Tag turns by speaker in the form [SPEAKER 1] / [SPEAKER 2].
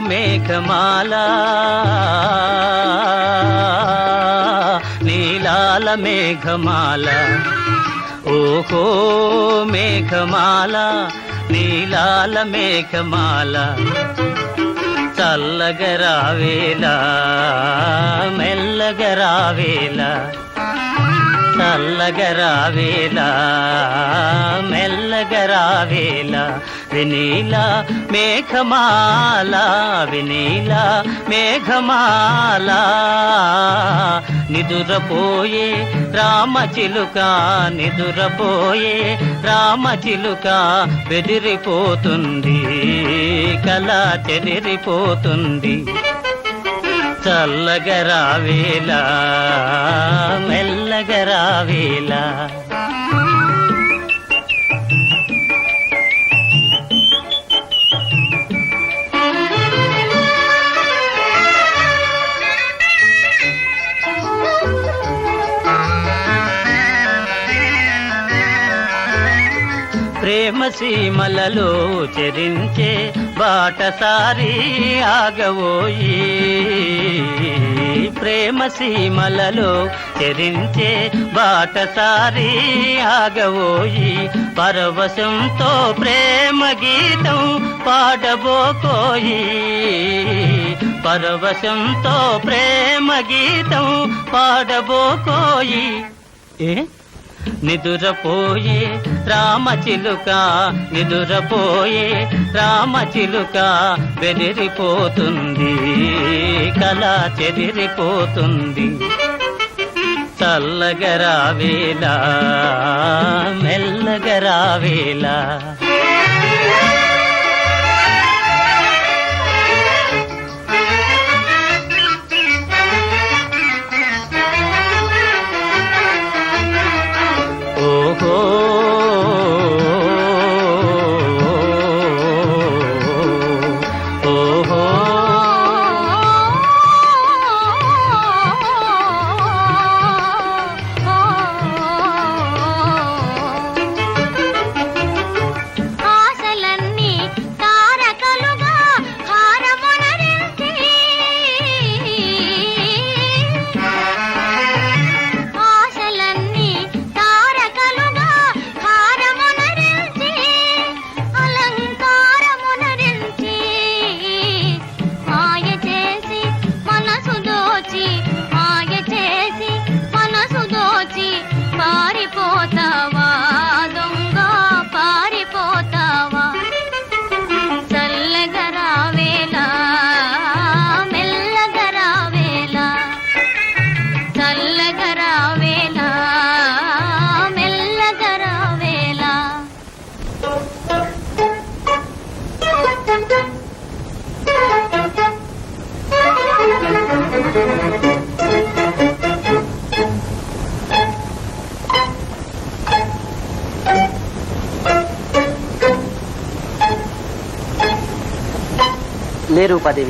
[SPEAKER 1] మేఘమాల. నీలాల మేఘమాల. ఓహో మేఘమాల నీలాల మేఘమాల. చల్లగరావేలా మెల్లగరావేలా చల్లగరావేలా మెల్లగరావేలా వినీల మేఘమాల వినీల మేఘమాల. నిదురపోయే రామచిలుక నిదురపోయే రామచిలుక బెదిరిపోతుంది కళ చెదిరిపోతుంది. చల్లగరావేలా మెల్లగరావేలా ప్రేమ సీమలలో చెరించే బాటసారి ఆగవోయి. ప్రేమ సీమలలో చెరించే బాటసారి ఆగవోయి. పరవశంతో ప్రేమ గీతం పాడబోకోయి. పరవశంతో ప్రేమ గీతం పాడబోకోయి. ఏ? నిదురపోయే రామచిలుక నిదురపోయే రామచిలుక వెదిరిపోతుంది కళ చెదిరిపోతుంది. చల్లగరావేలా మెల్లగరావేలా
[SPEAKER 2] లేరు రూపాదేవి.